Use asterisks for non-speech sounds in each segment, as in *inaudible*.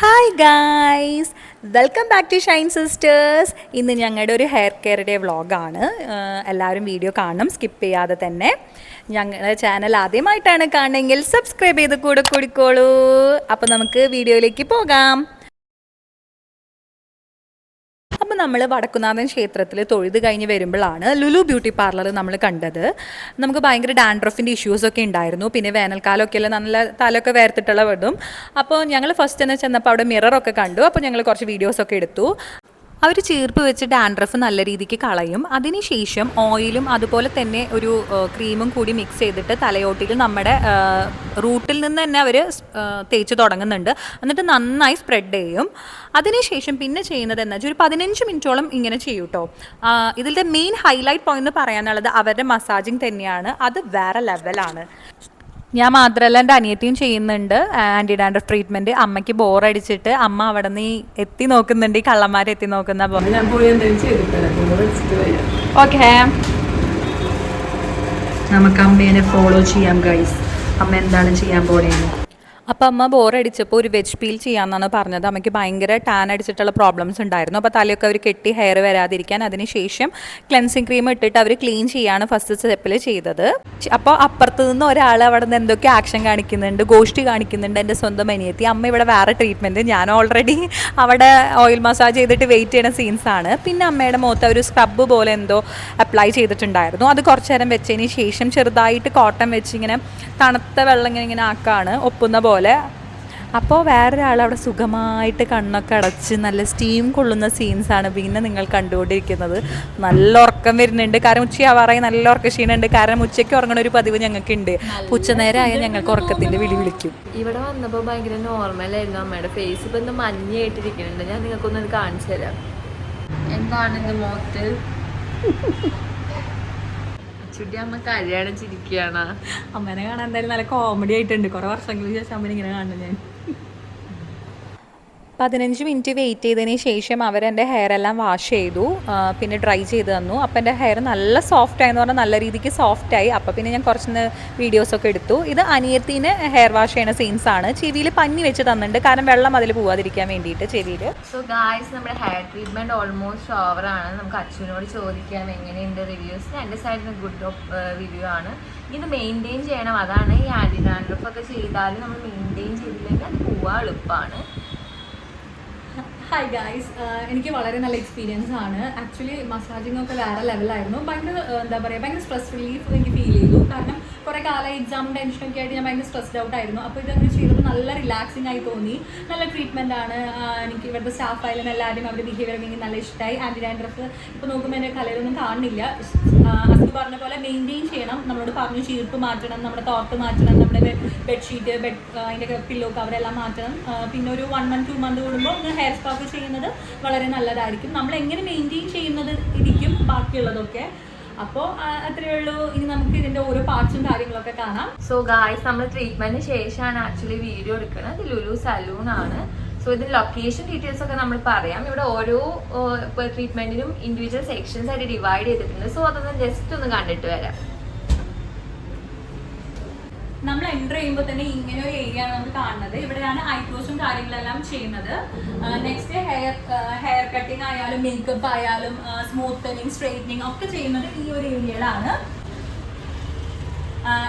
Hi guys welcome back to Shine Sisters ഇന്ന് ഞങ്ങളുടെ ഒരു ഹെയർ കെയർ ഡേ വ്ളോഗാണ് എല്ലാവരും വീഡിയോ കാണണം സ്കിപ്പ് ചെയ്യാതെ തന്നെ. ഞങ്ങളുടെ ചാനൽ ആദ്യമായിട്ടാണ് കാണുന്നതെങ്കിൽ സബ്സ്ക്രൈബ് ചെയ്ത് കൂടെ കൂടിക്കോളൂ. അപ്പോൾ നമുക്ക് വീഡിയോയിലേക്ക് പോകാം. നമ്മൾ വടക്കുന്നാഥൻ ക്ഷേത്രത്തിൽ തൊഴുത് കഴിഞ്ഞ് വരുമ്പോഴാണ് ലുലു ബ്യൂട്ടി പാർലർ നമ്മൾ കണ്ടത്. നമുക്ക് ഭയങ്കര ഡാൻഡ്രഫിന്റെ ഇഷ്യൂസൊക്കെ ഉണ്ടായിരുന്നു. പിന്നെ വേനൽക്കാലമൊക്കെ അല്ലേ നല്ല തലമൊക്കെ വേർത്തിട്ടുള്ള വിടും അപ്പോൾ ഞങ്ങൾ ഫസ്റ്റ് തന്നെ ചെന്നപ്പോൾ അവിടെ മിററൊക്കെ കണ്ടു. അപ്പോൾ ഞങ്ങൾ കുറച്ച് വീഡിയോസൊക്കെ എടുത്തു. അവർ ചീർപ്പ് വെച്ച് ഡാൻഡ്രഫ് നല്ല രീതിക്ക് കളയും. അതിനുശേഷം ഓയിലും അതുപോലെ തന്നെ ഒരു ക്രീമും കൂടി മിക്സ് ചെയ്തിട്ട് തലയോട്ടിയിൽ നമ്മുടെ റൂട്ടിൽ നിന്ന് തന്നെ അവർ തേച്ച് തുടങ്ങുന്നുണ്ട്. എന്നിട്ട് നന്നായി സ്പ്രെഡ് ചെയ്യും. അതിനുശേഷം പിന്നെ ചെയ്യുന്നത് എന്താ വെച്ചാൽ ഒരു പതിനഞ്ച് മിനിറ്റോളം ഇങ്ങനെ ചെയ്യും കേട്ടോ ഇതിന്റെ മെയിൻ ഹൈലൈറ്റ് പോയിന്റ് പറയാനുള്ളത് അവരുടെ മസാജിങ് തന്നെയാണ്. അത് വേറെ ലെവലാണ് ഞാൻ മാത്രമല്ല എന്റെ അനിയത്തിയും ചെയ്യുന്നുണ്ട്. Anti dandruff treatment. അമ്മയ്ക്ക് ബോറടിച്ചിട്ട് അമ്മ അവിടെ നിന്ന് എത്തി നോക്കുന്നുണ്ട് ഈ കള്ളന്മാരെ എത്തി നോക്കുന്ന ഓക്കെ നമുക്ക് അമ്മേനെ ഫോളോ ചെയ്യാം ഗൈസ് അമ്മ എന്താണ് ചെയ്യാൻ പോണേന്ന്? അപ്പം അമ്മ ബോറടിച്ചപ്പോൾ ഒരു വെജ് പീൽ ചെയ്യാമെന്നാണ് പറഞ്ഞത്. അമ്മയ്ക്ക് ഭയങ്കര ടാൻ അടിച്ചിട്ടുള്ള പ്രോബ്ലംസ് ഉണ്ടായിരുന്നു. അപ്പോൾ തലയൊക്കെ അവർ കെട്ടി ഹെയർ വരാതിരിക്കാൻ അതിന് ശേഷം ക്ലെൻസിങ് ക്രീം ഇട്ടിട്ട് അവർ ക്ലീൻ ചെയ്യാണ് ഫസ്റ്റ് സ്റ്റെപ്പിൽ ചെയ്തത്. അപ്പോൾ അപ്പുറത്ത് നിന്ന് ഒരാൾ അവിടെ നിന്ന് എന്തൊക്കെ ആക്ഷൻ കാണിക്കുന്നുണ്ട് ഗോഷ്ടി കാണിക്കുന്നുണ്ട് എന്റെ സ്വന്തം അനിയത്തി. അമ്മ ഇവിടെ വേറെ ട്രീറ്റ്മെന്റ് ഞാൻ ഓൾറെഡി അവിടെ ഓയിൽ മസാജ് ചെയ്തിട്ട് വെയിറ്റ് ചെയ്യുന്ന സീൻസാണ് പിന്നെ അമ്മയുടെ മുഖത്ത് ഒരു സ്ക്രബ്ബ് പോലെ എന്തോ അപ്ലൈ ചെയ്തിട്ടുണ്ടായിരുന്നു. അത് കുറച്ച് നേരം വെച്ചതിന് ശേഷം ചെറുതായിട്ട് കോട്ടൺ വെച്ച് ഇങ്ങനെ തണുത്ത വെള്ളം ഇങ്ങനെ ഇങ്ങനെ ആക്കാണ്. ഒപ്പുന്ന പോലെ അപ്പോൾ വേറൊരാൾ അവിടെ സുഖമായിട്ട് കണ്ണൊക്കെ അടച്ച് നല്ല സ്റ്റീം കൊള്ളുന്ന സീൻസാണ് പിന്നെ നിങ്ങൾ കണ്ടുകൊണ്ടിരിക്കുന്നത്. നല്ല ഉറക്കം വരുന്നുണ്ട്. കാരണം ഉച്ചയാവാറായി നല്ല ഉറക്ക ക്ഷീണുണ്ട്. കാരണം ഉച്ചയ്ക്ക് ഉറങ്ങണ ഒരു പതിവ് ഞങ്ങൾക്കുണ്ട്. ഉച്ചനേരമായ ഞങ്ങൾക്ക് ഉറക്കത്തിന്റെ വിളി വിളിക്കും. ഇവിടെ വന്നപ്പോൾ ഭയങ്കര നോർമലായിരുന്നു അമ്മയുടെ ഫേസ് ഇപ്പം ഒന്ന് മഞ്ഞയായിട്ടിരിക്കുന്നുണ്ട് ഞാൻ നിങ്ങൾക്കൊന്ന് കാണിച്ചു തരാം. എന്താണ് ഇത് മുഖത്ത് *laughs* ചുട്ടി അമ്മ കല്യാണം ചിരിക്കുകയാണ്. അമ്മേനെ കാണാൻ എന്തായാലും നല്ല കോമഡി ആയിട്ടുണ്ട്. കുറെ വർഷങ്ങൾക്ക് ശേഷം അമ്മനെ ഇങ്ങനെ കാണുന്നു ഞാൻ. പതിനഞ്ച് മിനിറ്റ് വെയിറ്റ് ചെയ്തതിന് ശേഷം അവരെന്റെ ഹെയർ എല്ലാം വാഷ് ചെയ്തു പിന്നെ ഡ്രൈ ചെയ്ത് തന്നു. അപ്പോൾ എന്റെ ഹെയർ നല്ല സോഫ്റ്റ് ആയെന്ന് പറഞ്ഞാൽ നല്ല രീതിക്ക് സോഫ്റ്റ് ആയി. അപ്പോൾ പിന്നെ ഞാൻ കുറച്ച് വീഡിയോസൊക്കെ എടുത്തു. ഇത് അനിയത്തിന് ഹെയർ വാഷ് ചെയ്യുന്ന സീൻസ് ആണ്. ചെവിയിൽ പഞ്ഞി വെച്ച് തന്നിട്ടുണ്ട്. കാരണം വെള്ളം അതിൽ പോവാതിരിക്കാൻ വേണ്ടിയിട്ട് ചെവിയിൽ. സോ ഗായ്സ് നമ്മുടെ ഹെയർ ട്രീറ്റ്മെന്റ് ഓൾമോസ്റ്റ് ഓവർ ആണ്. നമുക്ക് അച്ഛനോട് ചോദിക്കാം എങ്ങനെയുണ്ട് റിവ്യൂസ് എന്റെ സൈഡിൽ നിന്ന് ഗുഡ് റിവ്യൂ ആണ്. ഇത് മെയിന്റെയിൻ ചെയ്യണം. അതാണ് ഈ ആന്റി ഡാൻഡ്രഫ് ഒക്കെ നമ്മൾ മെയിന്റെയിൻ ചെയ്തില്ലെങ്കിൽ അത് പോവാൻ എളുപ്പമാണ്. ഹായ് ഗായ്സ് എനിക്ക് വളരെ നല്ല എക്സ്പീരിയൻസ് ആണ്. ആക്ച്വലി മസാജിങ് ഒക്കെ വേറെ ലെവലായിരുന്നു ഭയങ്കര uh, എന്താ പറയുക ഭയങ്കര സ്ട്രെസ് റിലീഫ് എനിക്ക് ഫീൽ ചെയ്തു. കാരണം കുറേ കാലം എക്സാം ടെൻഷൻ ഒക്കെ ആയിട്ട് ഞാൻ ഭയങ്കര സ്ട്രെസ്ഡ് ഔട്ട് ആയിരുന്നു. അപ്പോൾ ഇതങ്ങനെ ചെയ്തപ്പോൾ നല്ല റിലാക്സിങ് ആയി തോന്നി. നല്ല ട്രീറ്റ്മെന്റ് ആണ്. എനിക്ക് ഇവിടുത്തെ സ്റ്റാഫ് ആയാലും എല്ലാവരും അവരുടെ ബിഹേവിയർ എനിക്ക് നല്ല ഇഷ്ടമായി ആന്റി ഡാൻഡ്രഫ് ഇപ്പോൾ നോക്കുമ്പോൾ എന്റെ കലയിലൊന്നും കാണുന്നില്ല. അത് പറഞ്ഞ പോലെ മെയിന്റെയിൻ ചെയ്യണം നമ്മളോട് പറഞ്ഞു ചീർപ്പ് മാറ്റണം നമ്മുടെ തോർത്ത് മാറ്റണം നമ്മുടെ ബെഡ്ഷീറ്റ് ബെഡ് അതിന്റെ പില്ലോ കവറെല്ലാം മാറ്റണം. പിന്നെ ഒരു വൺ മന്ത് ടു മന്ത് കൂടുമ്പോൾ ഒന്ന് ഹെയർ സ്പാക്ക് ചെയ്യുന്നത് വളരെ നല്ലതായിരിക്കും. നമ്മൾ എങ്ങനെ മെയിന്റെയിൻ ചെയ്യുന്നത് ഇരിക്കും ബാക്കിയുള്ളതൊക്കെ. അപ്പോൾ അത്രയേ ഉള്ളൂ. ഇനി നമുക്ക് ഇതിന്റെ ഓരോ പാർട്സും കാര്യങ്ങളൊക്കെ കാണാം. സോ ഗായ്സ് നമ്മൾ ട്രീറ്റ്മെന്റിന് ശേഷമാണ് ആക്ച്വലി വീഡിയോ എടുക്കുന്നത്. ലുലു സലൂൺ ആണ്. സോ ഇത് ലൊക്കേഷൻ ഡീറ്റെയിൽസ് ഒക്കെ നമ്മൾ പറയാം. ഇവിടെ ഓരോ ട്രീറ്റ്മെന്റിനും ഇൻഡിവിജ്വൽ സെക്ഷൻസ് ആയിട്ട് ഡിവൈഡ് ചെയ്തിട്ടുണ്ട്. സോ അതൊന്ന് ജസ്റ്റ് ഒന്ന് കണ്ടിട്ട് വരാം. നമ്മൾ എന്റർ ചെയ്യുമ്പോൾ തന്നെ ഇങ്ങനെ ഒരു ഏരിയ ആണ് നമ്മൾ കാണുന്നത്. ഇവിടെയാണ് ഐബ്രോസും കാര്യങ്ങളെല്ലാം ചെയ്യുന്നത്. നെക്സ്റ്റ് ഹെയർ ഹെയർ കട്ടിങ് ആയാലും മേക്കപ്പ് ആയാലും സ്മൂത്തനിങ് സ്ട്രെയിറ്റനിങ് ഒക്കെ ചെയ്യുന്നത് ഈ ഒരു ഏരിയയിലാണ്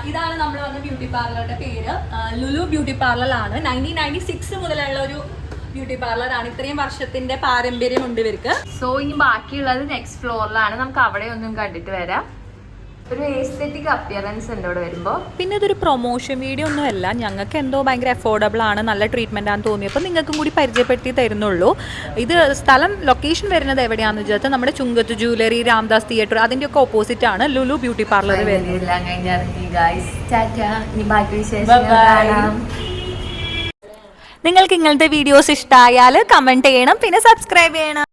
ഇതാണ് നമ്മൾ വന്ന ബ്യൂട്ടി പാർലറുടെ പേര്. ലുലു ബ്യൂട്ടി പാർലറാണ് നയന്റീൻ നയന്റി സിക്സ് മുതലുള്ള ഒരു ബ്യൂട്ടി പാർലറാണ് ഇത്രയും വർഷത്തിന്റെ പാരമ്പര്യം ഉണ്ട് ഇവർക്ക്. സോ ഇനി ബാക്കിയുള്ളത് നെക്സ്റ്റ് ഫ്ലോറിലാണ് നമുക്ക് അവിടെ ഒന്നും കണ്ടിട്ട് വരാം. ഒരു എസ്തെറ്റിക് അപ്പിയറൻസ് ഉണ്ട് ഇവിടെ വരുമ്പോൾ പിന്നെ ഇതൊരു പ്രൊമോഷൻ വീഡിയോ ഒന്നും അല്ല. ഞങ്ങൾക്ക് എന്തോ ഭയങ്കര അഫോർഡബിൾ ആണ് നല്ല ട്രീറ്റ്മെന്റ് ആണെന്ന് തോന്നിയപ്പോൾ നിങ്ങൾക്കും കൂടി പരിചയപ്പെടുത്തി തരുന്നുള്ളൂ. ഇത് സ്ഥലം ലൊക്കേഷൻ വരുന്നത് എവിടെയാണെന്ന് വെച്ചാൽ നമ്മുടെ ചുങ്കത്ത് ജൂവലറി രാംദാസ് തിയേറ്റർ അതിന്റെ ഒക്കെ ഓപ്പോസിറ്റ് ആണ്. ലുലു ബ്യൂട്ടി പാർലർ വരുന്നത്. നിങ്ങൾക്ക് ഇങ്ങനത്തെ വീഡിയോസ് ഇഷ്ടമായാൽ കമന്റ് ചെയ്യണം പിന്നെ സബ്സ്ക്രൈബ് ചെയ്യണം.